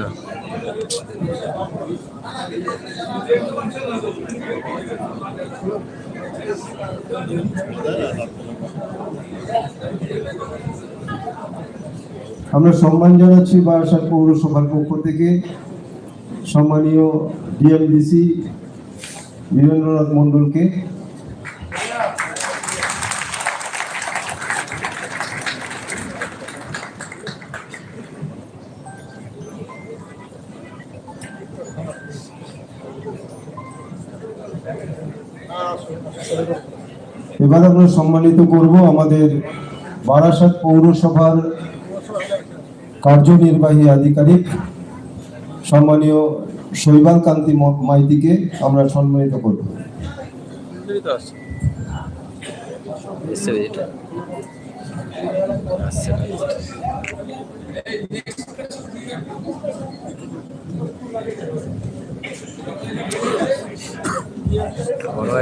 না। আমরা সম্মান জানাচ্ছি বারাসাত পৌরসভার পক্ষ থেকে। সম্মানীয় ডিএমডিসি বীরেন্দ্রনাথ মণ্ডলকে। এবার আমরা সম্মানিত করব আমাদের বারাসাত পৌরসভার কার্যনির্বাহী আধিকারিক সম্মানীয় শৈবাল কান্তি মাইতিকে আমরা সম্মানিত করব বড়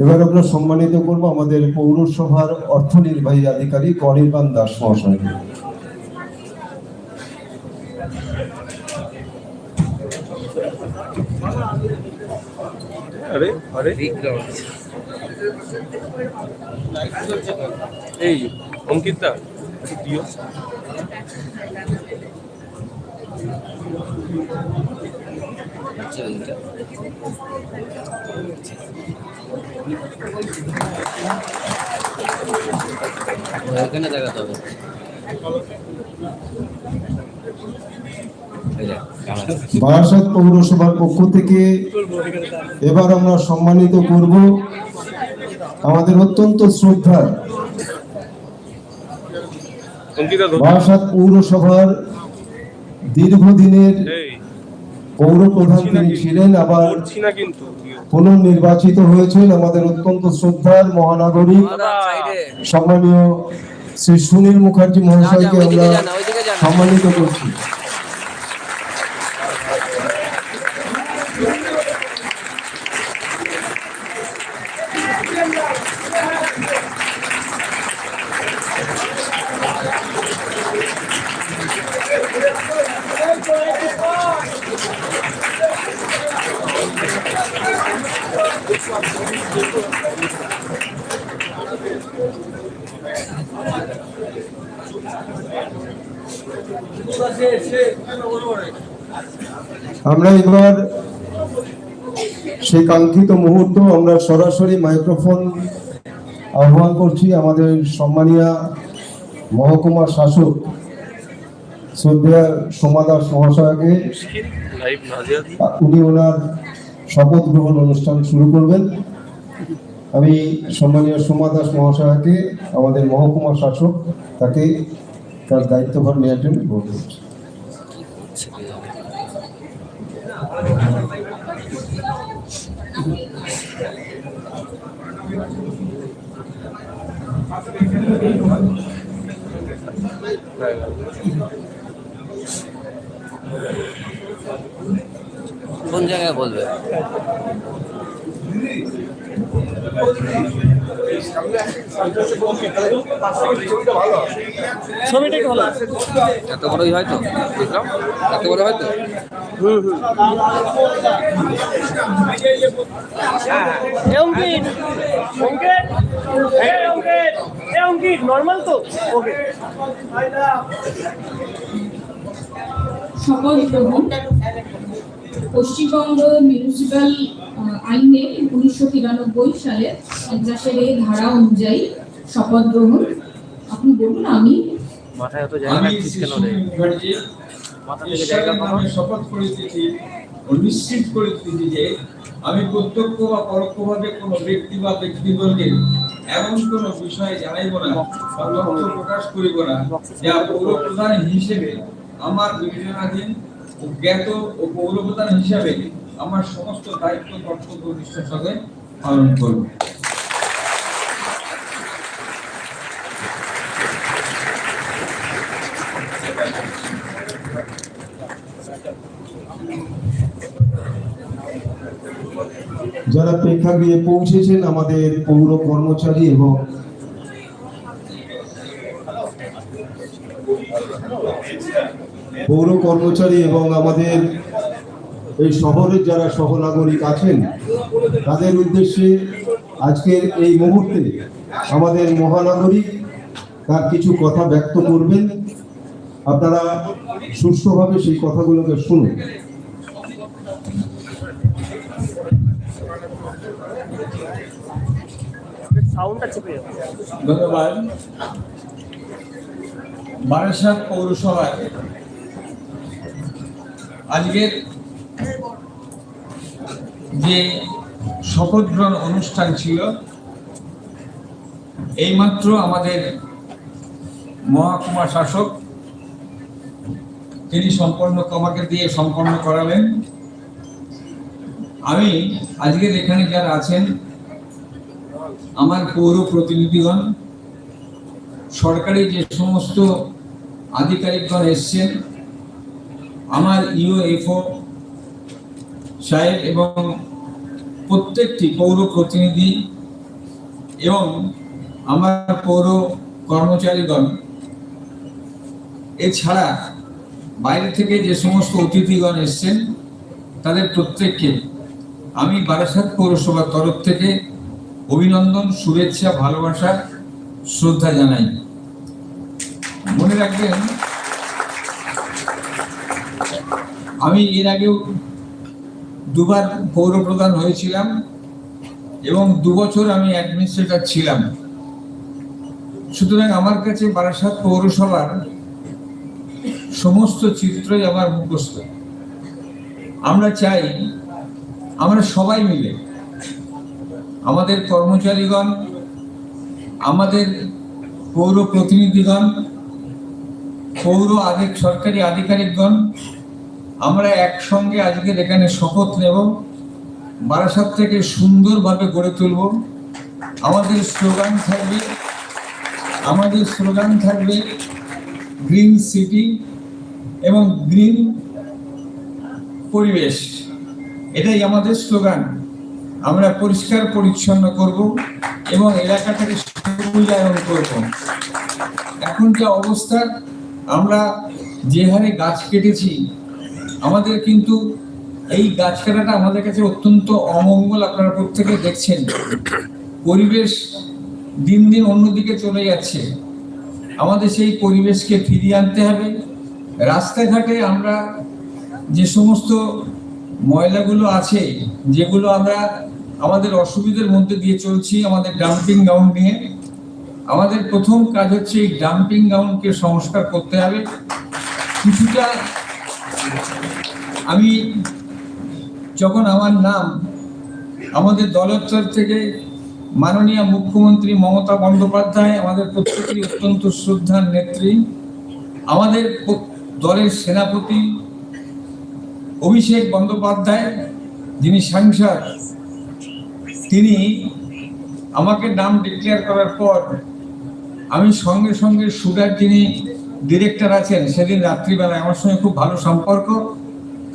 এবার আমরা সম্মানিত করব আমাদের পৌরসভার অর্থ নির্বাহী আধিকারিক অনির্বাণ দাস মহাশয়কে আরে আরে এই অঙ্কিতা দিও আচ্ছা ওখানে দেখাতে হবে। বারাসাত পৌরসভার পক্ষ থেকে এবার আমরা সম্মানিত করব আমাদের অত্যন্ত শ্রদ্ধার বারাসাত পৌরসভার দীর্ঘদিনের পৌর প্রধান তিনি ছিলেন আবার। পুনর্নির্বাচিত হয়েছেন আমাদের অত্যন্ত শ্রদ্ধার মহানাগরিক। সম্মানীয় শ্রী সুনীল মুখার্জি মহাশয়কে আমরা। সম্মানিত করছি। আমরা এবার সেই কাঙ্ক্ষিত মুহূর্ত আমরা সরাসরি মাইক্রোফোন আহ্বান করছি আমাদের সম্মানীয় মহকুমার শাসক শ্রদ্ধা সোমা দাস মহাশয়কে। উনি ওনার শপথ গ্রহণ অনুষ্ঠান শুরু করবেন। আমি সম্মানীয় সোমা দাস মহাশয়কে, আমাদের মহকুমা শাসক, তাকে তার দায়িত্বভার নেওয়ার জন্য অনুরোধ করছি। কোন জায়গায় বলবে। এত বড়ই হয়তো এত বড় হয়তো অঙ্কিত অঙ্কিত। এই অঙ্কিত। এই অঙ্কিত নর্মাল তো? ওকে গ্রহণ পশ্চিমবঙ্গ মিউনিসিপ্যাল আইনে উনিশশো তিরানব্বই সালে পঞ্চাশের এই ধারা অনুযায়ী শপথ গ্রহণ। আপনি বলুন আমি মাথায় অত জায়গা রাখছিস কেন রে? মাথা থেকে জায়গা কমা শপথ করিতেছি ও নিশ্চিত করিতেছি যে আমি প্রত্যক্ষ বা পরোক্ষভাবে কোনো ব্যক্তি বা ব্যক্তিবর্গের এমন কোনো বিষয়ে জানাইব না বা প্রকাশ করিব না যা পৌর প্রধান হিসেবে আমার বিবেচনাধীন ও জ্ঞাত ও পৌরপ্রধান হিসাবে আমার সমস্ত দায়িত্ব, কর্তব্য, নিষ্ঠার সঙ্গে পালন করব। যারা প্রেক্ষাগৃহে পৌঁছেছেন, আমাদের পৌর কর্মচারী এবং পৌর কর্মচারী এবং আমাদের এই শহরের যারা সহনাগরিক আছেন তাদের উদ্দেশ্যে আজকের এই মুহূর্তে আমাদের মহানাগরিক তার কিছু কথা ব্যক্ত করবেন। আপনারা সুষ্ঠুভাবে সেই কথাগুলোকে শুনুন। ধন্যবাদ। বারাসাত পৌরসভার আজকের যে শপথ গ্রহণ অনুষ্ঠান ছিল, এইমাত্র আমাদের মহাকুমা শাসক, তিনি সম্পন্ন আমাকে দিয়ে সম্পন্ন করালেন। আমি আজকের এখানে যারা আছেন, আমার পৌর প্রতিনিধিগণ, সরকারি যে সমস্ত আধিকারিকগণ এসছেন আমার ইউএফও সাহেব এবং প্রত্যেকটি পৌর প্রতিনিধি এবং আমার পৌর কর্মচারীগণ, এছাড়া বাইরে থেকে যে সমস্ত অতিথিগণ এসছেন, তাদের প্রত্যেককে আমি বারাসাত পৌরসভার তরফ থেকে অভিনন্দন, শুভেচ্ছা, ভালোবাসা, শ্রদ্ধা জানাই। মনে রাখবেন আমি এর আগেও দুবার পৌর প্রধান হয়েছিলাম এবং দু বছর আমি অ্যাডমিনিস্ট্রেটর ছিলাম। সুতরাং আমার কাছে বারাসাত পৌরসভার সমস্ত চিত্রই আমার মুখস্থ। আমরা চাই, আমরা সবাই মিলে, আমাদের কর্মচারীগণ, আমাদের পৌর প্রতিনিধিগণ, পৌর আধিক, সরকারি আধিকারিকগণ আমরা একসঙ্গে আজকের এখানে শপথ নেব। বারাসাত থেকে সুন্দরভাবে গড়ে তুলব। আমাদের স্লোগান থাকবে, আমাদের স্লোগান থাকবে গ্রিন সিটি এবং গ্রিন পরিবেশ। এটাই আমাদের স্লোগান। আমরা পরিষ্কার পরিচ্ছন্ন করব এবং এলাকাটাকে সবুজায়ন করব। এখন যে অবস্থা, আমরা যে হারে গাছ কেটেছি আমাদের কিন্তু এই গাছ কাটাটা আমাদের কাছে অত্যন্ত অমঙ্গল আপনারা প্রত্যেকে দেখছেন। পরিবেশ দিন দিন অন্যদিকে চলে যাচ্ছে। আমাদের সেই পরিবেশকে ফিরিয়ে আনতে হবে। রাস্তাঘাটে আমরা যে সমস্ত ময়লাগুলো আছে, যেগুলো আমরা আমাদের অসুবিধার মধ্যে দিয়ে চলছি, আমাদের ডাম্পিং গ্রাউন্ড নিয়ে, আমাদের প্রথম কাজ হচ্ছে এই ডাম্পিং গ্রাউন্ডকে সংস্কার করতে হবে। কিছুটা আমি যখন আমার নাম আমাদের দলের থেকে মাননীয় মুখ্যমন্ত্রী মমতা বন্দ্যোপাধ্যায়, আমাদের প্রত্যেকেরই অত্যন্ত শ্রদ্ধার নেত্রী, আমাদের দলের সেনাপতি অভিষেক বন্দ্যোপাধ্যায়, যিনি সাংসদ, তিনি আমাকে নাম ডিক্লেয়ার করার পর আমি সঙ্গে সঙ্গে সুগার যিনি ডিরেক্টর আছেন, সেদিন রাত্রিবেলায় আমার সঙ্গে খুব ভালো সম্পর্ক।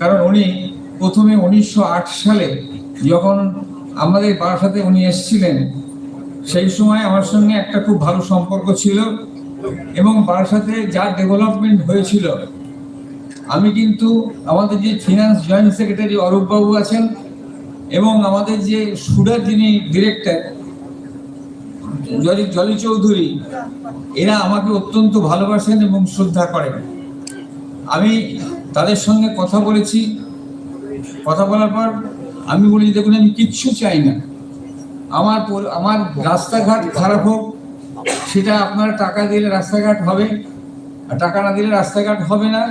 কারণ উনি প্রথমে উনিশশো আট সালে যখন আমাদের বাসাতে উনি এসেছিলেন, সেই সময় আমার সঙ্গে একটা খুব ভালো সম্পর্ক ছিল এবং বারাসাতে যা ডেভেলপমেন্ট হয়েছিল, আমি কিন্তু আমাদের যে ফিনান্স জয়েন্ট সেক্রেটারি অরূপবাবু আছেন এবং আমাদের যে সুরার যিনি ডিরেক্টর জলি জলি চৌধুরী, এরা আমাকে অত্যন্ত ভালোবাসেন এবং শ্রদ্ধা করেন। আমি তাদের সঙ্গে কথা বলেছি। কথা বলার পর আমি বলি দেখুন, আমি কিচ্ছু চাই না। আমার আমার রাস্তাঘাট খারাপ হোক, সেটা আপনার টাকা দিলে রাস্তাঘাট হবে। আর টাকা না দিলে রাস্তাঘাট হবে না।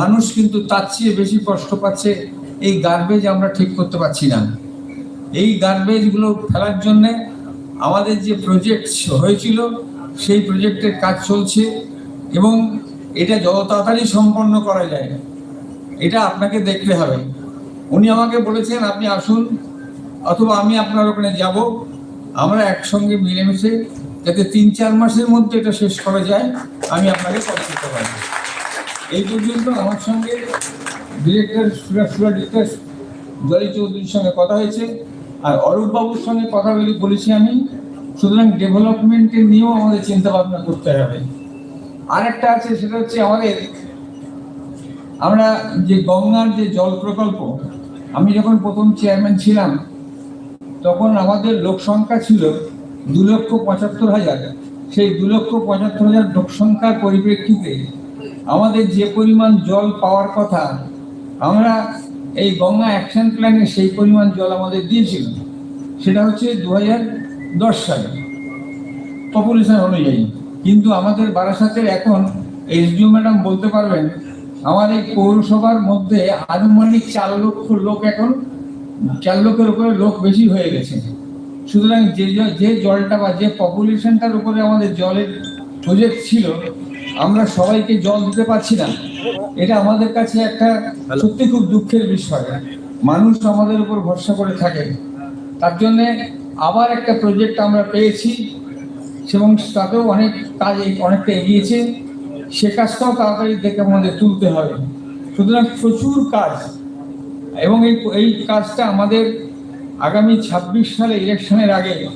মানুষ কিন্তু তার চেয়ে বেশি কষ্ট পাচ্ছে এই গার্বেজ আমরা ঠিক করতে পারছি না। এই গার্বেজগুলো ফেলার জন্যে আমাদের যে প্রজেক্ট হয়েছিল, সেই প্রজেক্টের কাজ চলছে এবং এটা যত তাড়াতাড়ি সম্পন্ন করা যায়, এটা আপনাকে দেখতে হবে। উনি আমাকে বলেছেন, আপনি আসুন, অথবা আমি আপনার ওখানে যাব। আমরা একসঙ্গে মিলেমিশে যাতে তিন চার মাসের মধ্যে এটা শেষ করা যায়, আমি আপনাকে কথা দিতে পারি এই পর্যন্ত আমার সঙ্গে ডিরেক্টর সুরা সুরা ডিরেক্টর জলি চৌধুরীর সঙ্গে কথা হয়েছে। আর অরূপ বাবুর সঙ্গে কথা বলে, বলেছি আমি, সুতরাং ডেভেলপমেন্টকে নিয়েও আমাদের চিন্তা ভাবনা করতে হবে। আরেকটা আছে, সেটা হচ্ছে আমাদের, আমরা যে গঙ্গার যে জল প্রকল্প, আমি যখন প্রথম চেয়ারম্যান ছিলাম, তখন আমাদের লোক সংখ্যা ছিল দু লক্ষ পঁচাত্তর হাজার। সেই দু লক্ষ পঁচাত্তর হাজার লোক সংখ্যার পরিপ্রেক্ষিতে আমাদের যে পরিমাণ জল পাওয়ার কথা, আমরা এই গঙ্গা অ্যাকশন প্ল্যানে সেই পরিমাণ জল আমাদের দিয়েছিল। সেটা হচ্ছে দু দশ সালে। পপুলেশন অনুযায়ী। কিন্তু আমাদের বারাসাতের এখন এসডিও ম্যাডাম বলতে পারবেন, আমার এই পৌরসভার মধ্যে আনুমানিক চার লক্ষ লোক এখন, চার লক্ষের উপরে লোক বেশি হয়ে গেছে। সুতরাং যে যে জলটা বা যে পপুলেশনটার উপরে আমাদের জলের প্রজেক্ট ছিল, আমরা সবাইকে জল দিতে পারছি না। এটা আমাদের কাছে একটা সত্যি খুব দুঃখের বিষয়। মানুষ আমাদের উপর ভরসা করে থাকে। তার জন্যে আবার একটা প্রজেক্ট আমরা পেয়েছি এবং তাতেও অনেক কাজ অনেকটা এগিয়েছে। সে কাজটাও তাড়াতাড়ি দেখে আমাদের তুলতে হবে। সুতরাং প্রচুর কাজ এবং এই এই কাজটা আমাদের আগামী ছাব্বিশ সালে ইলেকশনের আগে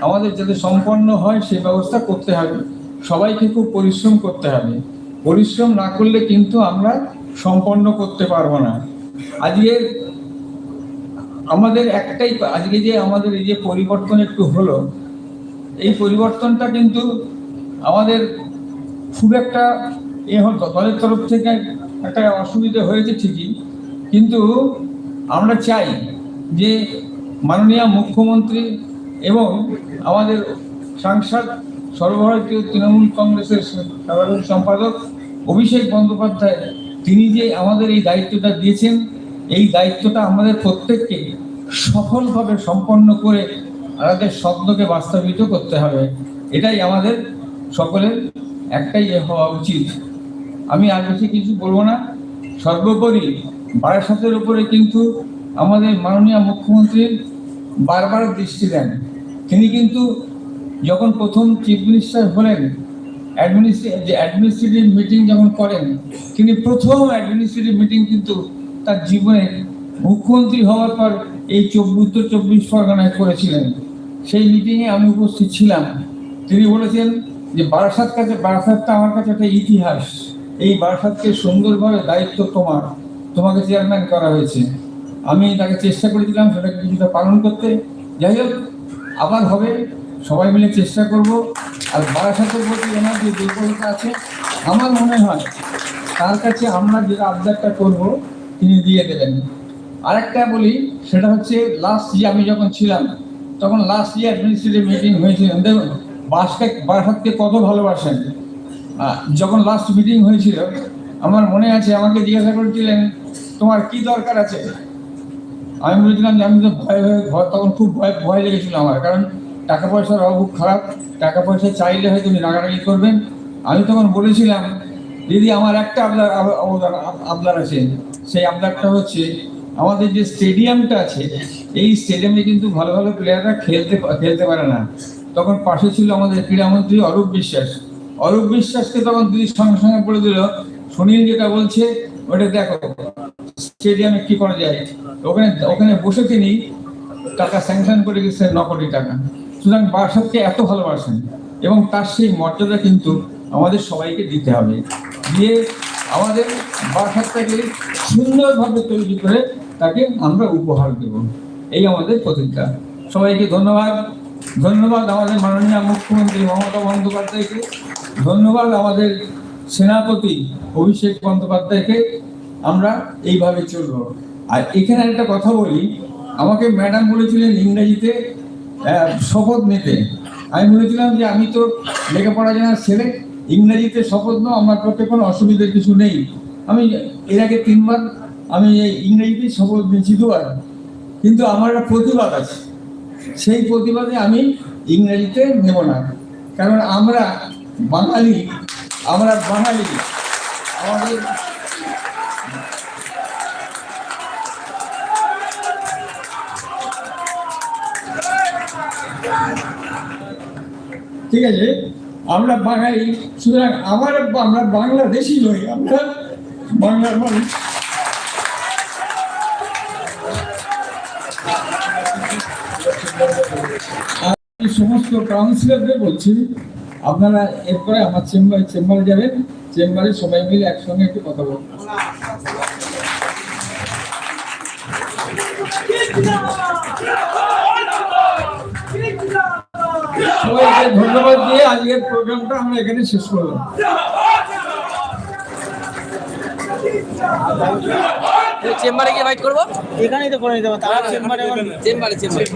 আমাদের যাতে সম্পন্ন হয় সে ব্যবস্থা করতে হবে। সবাইকে খুব পরিশ্রম করতে হবে। পরিশ্রম না করলে কিন্তু আমরা সম্পন্ন করতে পারব না। আজকে আমাদের একটাই আজকে যে আমাদের এই যে পরিবর্তন একটু হলো, এই পরিবর্তনটা কিন্তু আমাদের খুব একটা এ হল দলের তরফ থেকে একটা অসুবিধে হয়েছে ঠিকই, কিন্তু আমরা চাই যে মাননীয় মুখ্যমন্ত্রী এবং আমাদের সাংসদ সর্বভারতীয় তৃণমূল কংগ্রেসের সাধারণ সম্পাদক অভিষেক বন্দ্যোপাধ্যায়, তিনি যে আমাদের এই দায়িত্বটা দিয়েছেন, এই দায়িত্বটা আমাদের প্রত্যেককে সফলভাবে সম্পন্ন করে আমাদের স্বপ্নকে বাস্তবিত করতে হবে। এটাই আমাদের সকলের একটাই হওয়া উচিত। আমি আর বেশি কিছু বলব না। সর্বোপরি বারাসাতের উপরে কিন্তু আমাদের মাননীয় মুখ্যমন্ত্রী বারবার দৃষ্টি দেন। তিনি কিন্তু যখন প্রথম চিফ মিনিস্টার হলেন অ্যাডমিনিস্ট্রেটিভ মিটিং যখন করেন, তিনি প্রথম অ্যাডমিনিস্ট্রেটিভ মিটিং কিন্তু তার জীবনে মুখ্যমন্ত্রী হওয়ার পর এই উত্তর চব্বিশ পরগনায় করেছিলেন। সেই মিটিংয়ে আমি উপস্থিত ছিলাম। তিনি বলেছেন যে বারাসাত কাছে বারাসাতটা আমার কাছে একটা ইতিহাস। এই বারাসাতকে সুন্দরভাবে দায়িত্ব তোমার। তোমাকে চেয়ারম্যান করা হয়েছে। আমি তাকে চেষ্টা করেছিলাম সেটাকে কিছুটা পালন করতে। যাই হোক, আবার হবে। সবাই মিলে চেষ্টা করব আর বারাসাতের প্রতি ওনার যে দুর্বলতা আছে, আমার মনে হয় তার কাছে আমরা যে আবদারটা করব, তিনি দিয়ে দেবেন। আরেকটা বলি, সেটা হচ্ছে লাস্ট যে আমি যখন ছিলাম, তখন লাস্ট যে অ্যাডমিনিস্ট্রেটিভ মিটিং হয়েছিল। দেখুন বাসকে বারাসাতকে কত ভালোবাসেন। যখন লাস্ট মিটিং হয়েছিল, আমার মনে আছে, আমাকে জিজ্ঞাসা করেছিলেন, তোমার কি দরকার আছে? আমি বলেছিলাম যে, আমি তো ভয় ভয় ভয় তখন খুব ভয় ভয় লেগেছিল আমার। কারণ টাকা পয়সার অভাব খারাপ টাকা পয়সা চাইলে হয়তো উনি রাগারাগি করবেন। আমি তখন বলেছিলাম, দিদি, আমার একটা আবদার অবদান আবদার আছে। সেই আবদারটা হচ্ছে, আমাদের যে স্টেডিয়ামটা আছে, এই স্টেডিয়ামে কিন্তু ভালো ভালো প্লেয়াররা খেলতে খেলতে পারে না। তখন পাশে ছিল আমাদের ক্রীড়ামন্ত্রী অরূপ বিশ্বাস। অরূপ বিশ্বাসকে তখন দিদির সঙ্গে সঙ্গে বলে দিল, সুনীল যেটা বলছে, ওটা দেখো, স্টেডিয়ামে কি করা যায়? ওখানে ওখানে বসে তিনি টাকা স্যাংশন করে গেছে ন কোটি টাকা। সুতরাং বারাসাতকে এত ভালোবাসেন এবং তার সেই মর্যাদা কিন্তু আমাদের সবাইকে দিতে হবে। দিয়ে আমাদের বারাসাতটাকে সুন্দরভাবে তৈরি করে তাকে আমরা উপহার দেব। এই আমাদের প্রতিজ্ঞা। সবাইকে ধন্যবাদ। ধন্যবাদ আমাদের মাননীয় মুখ্যমন্ত্রী মমতা বন্দ্যোপাধ্যায়কে। ধন্যবাদ আমাদের সেনাপতি অভিষেক বন্দ্যোপাধ্যায়কে। আমরা এইভাবে চলবো। আর এখানে একটা কথা বলি, আমাকে ম্যাডাম বলেছিলেন ইংরেজিতে শপথ নিতে। আমি বলেছিলাম যে আমি তো লেখাপড়া জানার ছেলে, ইংরেজিতে শপথ নাও, আমার পক্ষে কোনো অসুবিধার কিছু নেই। আমি এর আগে তিনবার আমি এই ইংরেজিতে শপথ নিয়েছি দুবার। কিন্তু আমার একটা প্রতিবাদ আছে। সেই প্রতিবাদে আমি ইংরেজিতে নেব না। কারণ আমরা বাঙালি আমরা বাঙালি। আমাদের ঠিক আছে? আমরা বাঙালি, সুতরাং আমার আমরা বাংলাদেশি নই, আমরা বাংলার মানুষ। আমি সমস্ত কাউন্সিলরদের বলছি, আপনারা এরপরে আমার চেম্বার চেম্বারে যাবেন চেম্বারে সবাই মিলে একসঙ্গে একটু কথা বলবেন সবাইকে ধন্যবাদ দিয়ে আজকের প্রোগ্রামটা আমরা এখানে শেষ করলাম। চেম্বারে গিয়ে ফাইট করব? এখানেই তো করে নিতে পারব তারা চেম্বারে চেম্বারে চেম্বারে।